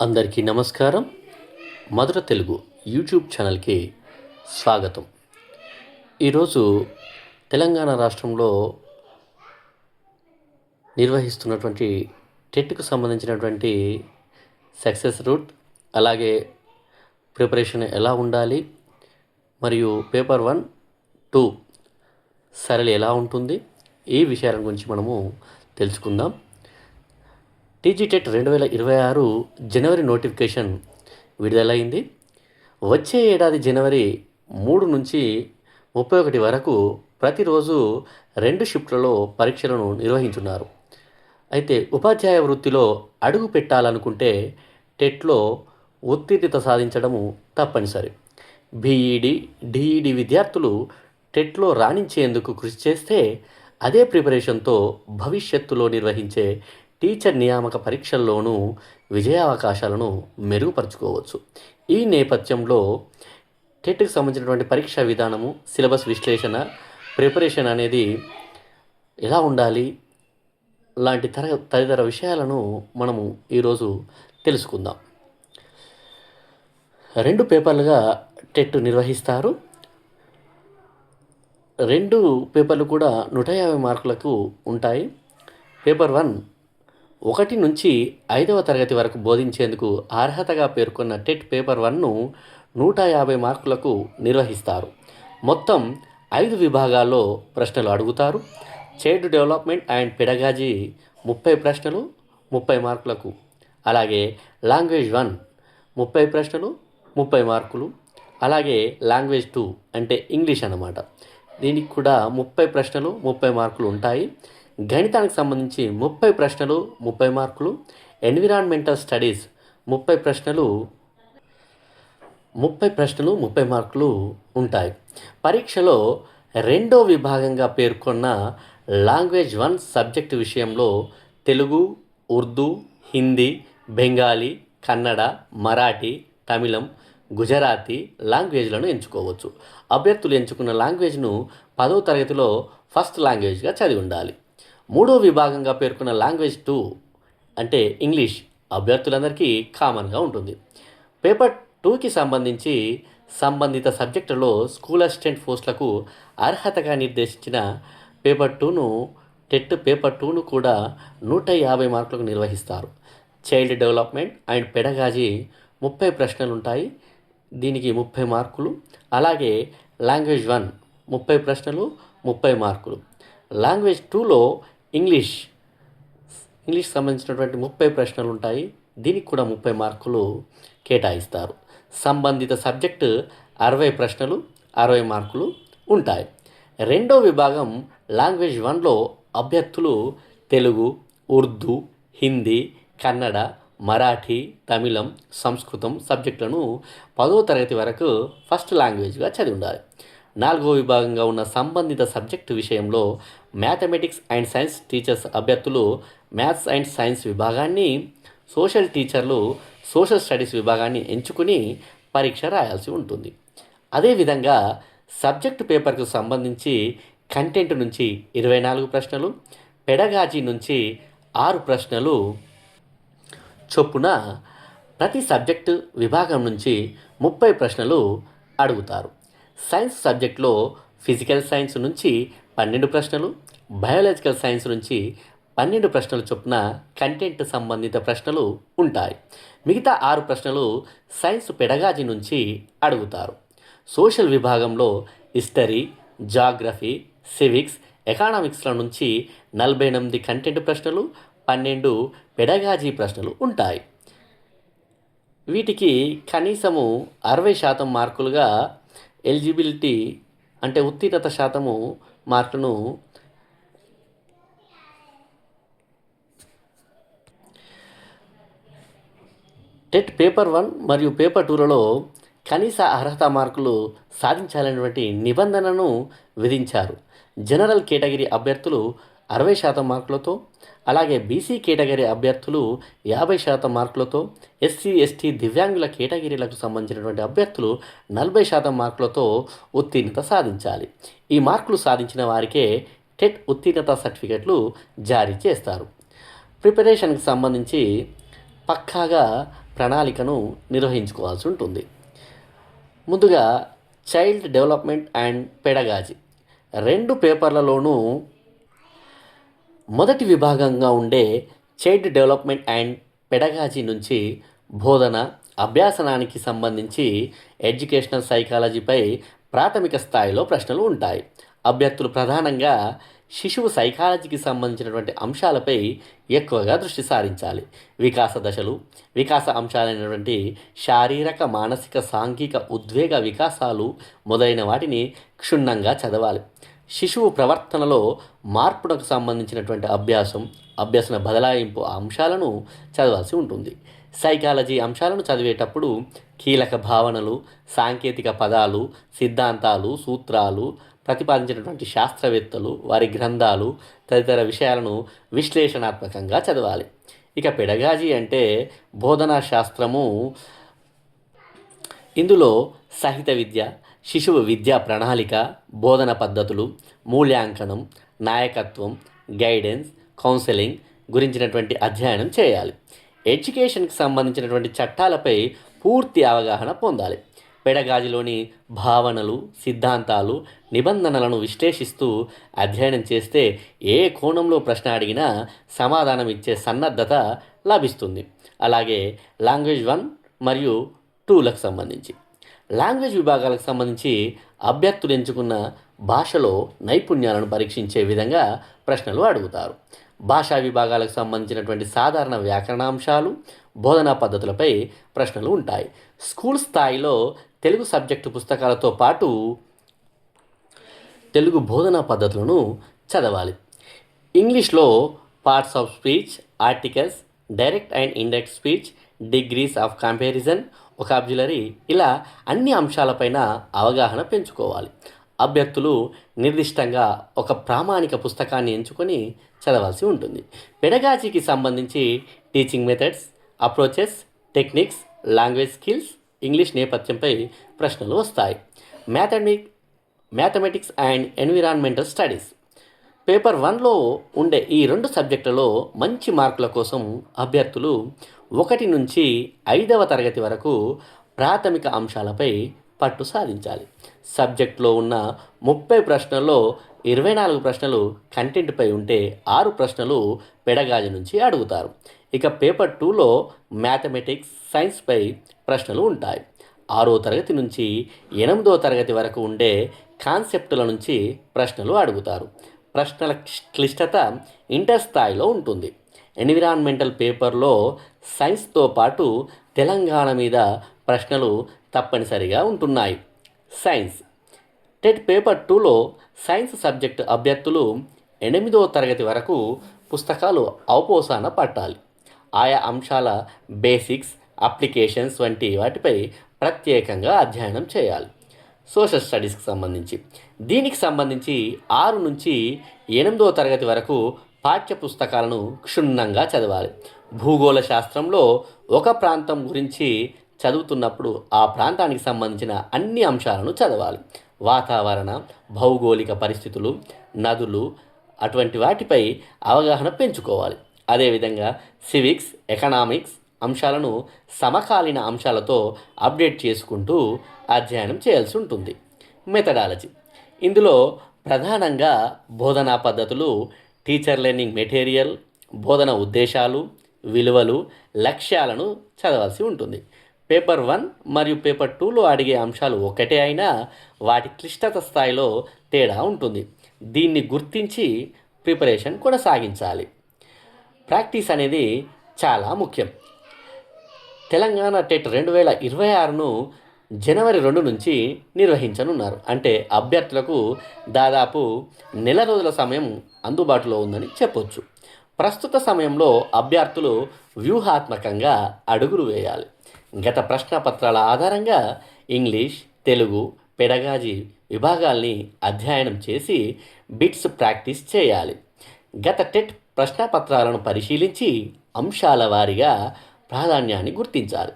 అందరికీ నమస్కారం. మధుర తెలుగు యూట్యూబ్ ఛానల్కి స్వాగతం. ఈరోజు తెలంగాణ రాష్ట్రంలో నిర్వహిస్తున్నటువంటి టెట్కు సంబంధించినటువంటి సక్సెస్ రూట్ అలాగే ప్రిపరేషన్ ఎలా ఉండాలి మరియు పేపర్ వన్ టూ సరళి ఎలా ఉంటుంది ఈ విషయాల గురించి మనము తెలుసుకుందాం. టీజీటెట్ రెండు వేల ఇరవై ఆరు జనవరి నోటిఫికేషన్ విడుదలైంది. వచ్చే ఏడాది జనవరి మూడు నుంచి ముప్పై ఒకటి వరకు ప్రతిరోజు రెండు షిఫ్ట్లలో పరీక్షలను నిర్వహించున్నారు. అయితే ఉపాధ్యాయ వృత్తిలో అడుగు పెట్టాలనుకుంటే టెట్లో ఉత్తీర్ణత సాధించడము తప్పనిసరి. బీఈడి డిఈడి విద్యార్థులు టెట్లో రాణించేందుకు కృషి చేస్తే అదే ప్రిపరేషన్తో భవిష్యత్తులో నిర్వహించే టీచర్ నియామక పరీక్షల్లోనూ విజయావకాశాలను మెరుగుపరుచుకోవచ్చు. ఈ నేపథ్యంలో టెట్కి సంబంధించినటువంటి పరీక్షా విధానము సిలబస్ విశ్లేషణ ప్రిపరేషన్ అనేది ఎలా ఉండాలి లాంటి తర తదితర విషయాలను మనము ఈరోజు తెలుసుకుందాం. రెండు పేపర్లుగా టెట్ నిర్వహిస్తారు. రెండు పేపర్లు కూడా నూట యాభై మార్కులకు ఉంటాయి. పేపర్ వన్ ఒకటి నుంచి ఐదవ తరగతి వరకు బోధించేందుకు అర్హతగా పేర్కొన్న టెట్ పేపర్ వన్ను నూట యాభై మార్కులకు నిర్వహిస్తారు. మొత్తం ఐదు విభాగాల్లో ప్రశ్నలు అడుగుతారు. చైల్డ్ డెవలప్మెంట్ అండ్ పెడగాజీ ముప్పై ప్రశ్నలు ముప్పై మార్కులకు. అలాగే లాంగ్వేజ్ వన్ ముప్పై ప్రశ్నలు ముప్పై మార్కులు. అలాగే లాంగ్వేజ్ టూ అంటే ఇంగ్లీష్ అన్నమాట. దీనికి కూడా ముప్పై ప్రశ్నలు ముప్పై మార్కులు ఉంటాయి. గణితానికి సంబంధించి ముప్పై ప్రశ్నలు ముప్పై మార్కులు ఎన్విరాన్మెంటల్ స్టడీస్ ముప్పై ప్రశ్నలు ముప్పై ప్రశ్నలు ముప్పై మార్కులు ఉంటాయి. పరీక్షలో రెండో విభాగంగా పేర్కొన్న లాంగ్వేజ్ వన్ సబ్జెక్ట్ విషయంలో తెలుగు ఉర్దూ హిందీ బెంగాలీ కన్నడ మరాఠీ తమిళం గుజరాతీ లాంగ్వేజ్లను ఎంచుకోవచ్చు. అభ్యర్థులు ఎంచుకున్న లాంగ్వేజ్ను పదో తరగతిలో ఫస్ట్ లాంగ్వేజ్గా చదివి ఉండాలి. మూడో విభాగంగా పేర్కొన్న లాంగ్వేజ్ టూ అంటే ఇంగ్లీష్ అభ్యర్థులందరికీ కామన్గా ఉంటుంది. పేపర్ టూకి సంబంధించి సంబంధిత సబ్జెక్టులో స్కూల్ అసిస్టెంట్ పోస్టులకు అర్హతగా నిర్దేశించిన పేపర్ టూను టెట్ పేపర్ టూను కూడా నూట యాభై మార్కులకు నిర్వహిస్తారు. చైల్డ్ డెవలప్మెంట్ అండ్ పెడగాజీ ముప్పై ప్రశ్నలు ఉంటాయి దీనికి ముప్పై మార్కులు. అలాగే లాంగ్వేజ్ వన్ ముప్పై ప్రశ్నలు ముప్పై మార్కులు. లాంగ్వేజ్ టూలో ఇంగ్లీష్. ఇంగ్లీష్ సంబంధించినటువంటి ముప్పై ప్రశ్నలు ఉంటాయి దీనికి కూడా ముప్పై మార్కులు కేటాయిస్తారు. సంబంధిత సబ్జెక్టు అరవై ప్రశ్నలు అరవై మార్కులు ఉంటాయి. రెండో విభాగం లాంగ్వేజ్ వన్లో అభ్యర్థులు తెలుగు ఉర్దూ హిందీ కన్నడ మరాఠీ తమిళం సంస్కృతం సబ్జెక్టులను పదో తరగతి వరకు ఫస్ట్ లాంగ్వేజ్గా చదివి ఉండాలి. నాలుగో విభాగంగా ఉన్న సంబంధిత సబ్జెక్టు విషయంలో మ్యాథమెటిక్స్ అండ్ సైన్స్ టీచర్స్ అభ్యర్థులు మ్యాథ్స్ అండ్ సైన్స్ విభాగాన్ని సోషల్ టీచర్లు సోషల్ స్టడీస్ విభాగాన్ని ఎంచుకుని పరీక్ష రాయాల్సి ఉంటుంది. అదేవిధంగా సబ్జెక్టు పేపర్కు సంబంధించి కంటెంట్ నుంచి ఇరవై నాలుగు ప్రశ్నలు పెడగాజీ నుంచి ఆరు ప్రశ్నలు. చొప్పున ప్రతి సబ్జెక్టు విభాగం నుంచి ముప్పై ప్రశ్నలు అడుగుతారు. సైన్స్ సబ్జెక్ట్లో ఫిజికల్ సైన్స్ నుంచి పన్నెండు ప్రశ్నలు బయాలజికల్ సైన్స్ నుంచి పన్నెండు ప్రశ్నలు చొప్పున కంటెంట్ సంబంధిత ప్రశ్నలు ఉంటాయి. మిగతా ఆరు ప్రశ్నలు సైన్స్ పెడగాజీ నుంచి అడుగుతారు. సోషల్ విభాగంలో హిస్టరీ జాగ్రఫీ సివిక్స్ ఎకానమిక్స్ల నుంచి నలభై ఎనిమిది కంటెంట్ ప్రశ్నలు పన్నెండు పెడగాజీ ప్రశ్నలు ఉంటాయి. వీటికి కనీసము అరవై శాతం మార్కులుగా ఎలిజిబిలిటీ అంటే ఉత్తీర్ణత శాతము మార్కును టెట్ పేపర్ వన్ మరియు పేపర్ టూలలో కనీస అర్హత మార్కులు సాధించాలనేటువంటి నిబంధనను విధించారు. జనరల్ కేటగిరీ అభ్యర్థులు అరవై శాతం మార్కులతో అలాగే బీసీ కేటగిరీ అభ్యర్థులు యాభై శాతం మార్కులతో ఎస్సీ ఎస్టీ దివ్యాంగుల కేటగిరీలకు సంబంధించినటువంటి అభ్యర్థులు నలభై శాతం మార్కులతో ఉత్తీర్ణత సాధించాలి. ఈ మార్కులు సాధించిన వారికే టెట్ ఉత్తీర్ణత సర్టిఫికెట్లు జారీ చేస్తారు. ప్రిపరేషన్కి సంబంధించి పక్కాగా ప్రణాళికను నిర్వహించుకోవాల్సి ఉంటుంది. ముందుగా చైల్డ్ డెవలప్మెంట్ అండ్ పెడగాజీ. రెండు పేపర్లలోనూ మొదటి విభాగంగా ఉండే చైల్డ్ డెవలప్మెంట్ అండ్ పెడగాజీ నుంచి బోధన అభ్యాసనానికి సంబంధించి ఎడ్యుకేషనల్ సైకాలజీపై ప్రాథమిక స్థాయిలో ప్రశ్నలు ఉంటాయి. అభ్యర్థులు ప్రధానంగా శిశువు సైకాలజీకి సంబంధించినటువంటి అంశాలపై ఎక్కువగా దృష్టి సారించాలి. వికాస దశలు వికాస అంశాలైనటువంటి శారీరక మానసిక సాంఘిక ఉద్వేగ వికాసాలు మొదలైన వాటిని క్షుణ్ణంగా చదవాలి. శిశువు ప్రవర్తనలో మార్పునకు సంబంధించినటువంటి అభ్యాసం అభ్యసన బదలాయింపు అంశాలను చదవాల్సి ఉంటుంది. సైకాలజీ అంశాలను చదివేటప్పుడు కీలక భావనలు సాంకేతిక పదాలు సిద్ధాంతాలు సూత్రాలు ప్రతిపాదించినటువంటి శాస్త్రవేత్తలు వారి గ్రంథాలు తదితర విషయాలను విశ్లేషణాత్మకంగా చదవాలి. ఇక పెడగాజీ అంటే బోధనా శాస్త్రము ఇందులో సాహిత్య విద్య శిశువు విద్యా ప్రణాళిక బోధన పద్ధతులు మూల్యాంకనం నాయకత్వం గైడెన్స్ కౌన్సిలింగ్ గురించినటువంటి అధ్యయనం చేయాలి. ఎడ్యుకేషన్కి సంబంధించినటువంటి చట్టాలపై పూర్తి అవగాహన పొందాలి. పెడగాజిలోని భావనలు సిద్ధాంతాలు నిబంధనలను విశ్లేషిస్తూ అధ్యయనం చేస్తే ఏ కోణంలో ప్రశ్న అడిగినా సమాధానం ఇచ్చే సన్నద్ధత లభిస్తుంది. అలాగే లాంగ్వేజ్ వన్ మరియు టూలకు సంబంధించి. లాంగ్వేజ్ విభాగాలకు సంబంధించి అభ్యర్థులు ఎంచుకున్న భాషలో నైపుణ్యాలను పరీక్షించే విధంగా ప్రశ్నలు అడుగుతారు. భాషా విభాగాలకు సంబంధించినటువంటి సాధారణ వ్యాకరణాంశాలు బోధనా పద్ధతులపై ప్రశ్నలు ఉంటాయి. స్కూల్ స్థాయిలో తెలుగు సబ్జెక్టు పుస్తకాలతో పాటు తెలుగు బోధనా పద్ధతులను చదవాలి. ఇంగ్లీష్లో parts of speech articles direct and indirect speech degrees of comparison vocabulary ఇలా అన్ని అంశాలపైన అవగాహన పెంచుకోవాలి. అభ్యర్థులు నిర్దిష్టంగా ఒక ప్రామాణిక పుస్తకాన్ని ఎంచుకొని చదవాల్సి ఉంటుంది. పెడగాజీకి సంబంధించి teaching methods approaches techniques language skills English నేపథ్యంపై ప్రశ్నలు వస్తాయి. Mathematic mathematics and environmental studies. Paper వన్లో ఉండే ఈ రెండు సబ్జెక్టులలో మంచి మార్కుల కోసం అభ్యర్థులు ఒకటి నుంచి ఐదవ తరగతి వరకు ప్రాథమిక అంశాలపై పట్టు సాధించాలి. సబ్జెక్టులో ఉన్న ముప్పై ప్రశ్నల్లో ఇరవై నాలుగు ప్రశ్నలు కంటెంట్పై ఉంటే ఆరు ప్రశ్నలు పెడగాజి నుంచి అడుగుతారు. ఇక పేపర్ టూలో మ్యాథమెటిక్స్ సైన్స్పై ప్రశ్నలు ఉంటాయి. ఆరో తరగతి నుంచి ఎనిమిదో తరగతి వరకు ఉండే కాన్సెప్టుల నుంచి ప్రశ్నలు అడుగుతారు. ప్రశ్నల క్లిష్టత ఇంటర్ స్థాయిలో ఉంటుంది. ఎన్విరాన్మెంటల్ పేపర్లో సైన్స్తో పాటు తెలంగాణ మీద ప్రశ్నలు తప్పనిసరిగా ఉంటున్నాయి. సైన్స్. టెట్ పేపర్ టూలో సైన్స్ సబ్జెక్టు అభ్యర్థులు ఎనిమిదో తరగతి వరకు పుస్తకాలు అవపోసాన పట్టాలి. ఆయా అంశాల బేసిక్స్ అప్లికేషన్స్ వంటి వాటిపై ప్రత్యేకంగా అధ్యయనం చేయాలి. సోషల్ స్టడీస్కి సంబంధించి. దీనికి సంబంధించి ఆరు నుంచి ఎనిమిదో తరగతి వరకు పాఠ్య పుస్తకాలను క్షుణ్ణంగా చదవాలి. భూగోళ శాస్త్రంలో ఒక ప్రాంతం గురించి చదువుతున్నప్పుడు ఆ ప్రాంతానికి సంబంధించిన అన్ని అంశాలను చదవాలి. వాతావరణ భౌగోళిక పరిస్థితులు నదులు అటువంటి వాటిపై అవగాహన పెంచుకోవాలి. అదేవిధంగా సివిక్స్ ఎకనామిక్స్ అంశాలను సమకాలీన అంశాలతో అప్డేట్ చేసుకుంటూ అధ్యయనం చేయాల్సి ఉంటుంది. మెథడాలజీ. ఇందులో ప్రధానంగా బోధనా పద్ధతులు టీచర్ లెర్నింగ్ మెటీరియల్ బోధన ఉద్దేశాలు విలువలు లక్ష్యాలను చదవాల్సి ఉంటుంది. పేపర్ వన్ మరియు పేపర్ టూలో అడిగే అంశాలు ఒకటే అయినా వాటి క్లిష్టత స్థాయిలో తేడా ఉంటుంది. దీన్ని గుర్తించి ప్రిపరేషన్ కొనసాగించాలి. ప్రాక్టీస్ అనేది చాలా ముఖ్యం. తెలంగాణ టెట్ రెండు వేల ఇరవై ఆరును జనవరి రెండు నుంచి నిర్వహించనున్నారు. అంటే అభ్యర్థులకు దాదాపు నెల రోజుల సమయం అందుబాటులో ఉందని చెప్పొచ్చు. ప్రస్తుత సమయంలో అభ్యర్థులు వ్యూహాత్మకంగా అడుగులు వేయాలి. గత ప్రశ్నపత్రాల ఆధారంగా ఇంగ్లీష్ తెలుగు పెడగాజీ విభాగాల్ని అధ్యయనం చేసి బిట్స్ ప్రాక్టీస్ చేయాలి. గత టెట్ ప్రశ్నపత్రాలను పరిశీలించి అంశాల వారీగా ప్రాధాన్యాన్ని గుర్తించాలి.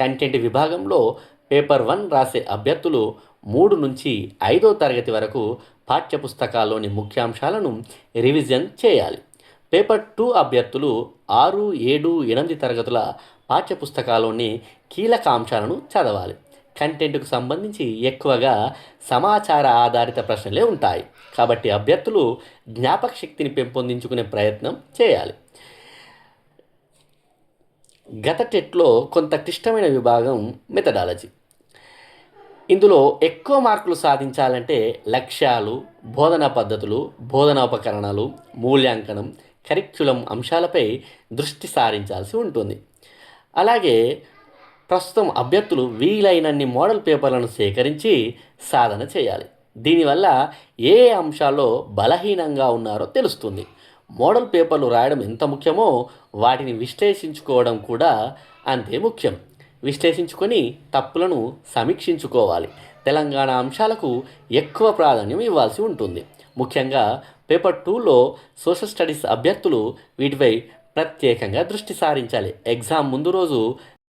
కంటెంట్ విభాగంలో పేపర్ వన్ రాసే అభ్యర్థులు మూడు నుంచి ఐదో తరగతి వరకు పాఠ్యపుస్తకాల్లోని ముఖ్యాంశాలను రివిజన్ చేయాలి. పేపర్ టూ అభ్యర్థులు ఆరు ఏడు ఎనిమిది తరగతుల పాఠ్యపుస్తకాల్లోని కీలక అంశాలను చదవాలి. కంటెంట్కు సంబంధించి ఎక్కువగా సమాచార ఆధారిత ప్రశ్నలే ఉంటాయి. కాబట్టి అభ్యర్థులు జ్ఞాపక శక్తిని పెంపొందించుకునే ప్రయత్నం చేయాలి. గత టెట్లో కొంత క్లిష్టమైన విభాగం మెథడాలజీ. ఇందులో ఎక్కువ మార్కులు సాధించాలంటే లక్ష్యాలు బోధనా పద్ధతులు బోధనా ఉపకరణాలు మూల్యాంకనం కరిక్యులం అంశాలపై దృష్టి సారించాల్సి ఉంటుంది. అలాగే ప్రస్తుతం అభ్యర్థులు వీలైనన్ని మోడల్ పేపర్లను సేకరించి సాధన చేయాలి. దీనివల్ల ఏ ఏ అంశాల్లో బలహీనంగా ఉన్నారో తెలుస్తుంది. మోడల్ పేపర్లు రాయడం ఎంత ముఖ్యమో వాటిని విశ్లేషించుకోవడం కూడా అంతే ముఖ్యం. విశ్లేషించుకొని తప్పులను సమీక్షించుకోవాలి. తెలంగాణ అంశాలకు ఎక్కువ ప్రాధాన్యం ఇవ్వాల్సి ఉంటుంది. ముఖ్యంగా పేపర్ టూలో సోషల్ స్టడీస్ అభ్యర్థులు వీటిపై ప్రత్యేకంగా దృష్టి సారించాలి. ఎగ్జామ్ ముందు రోజు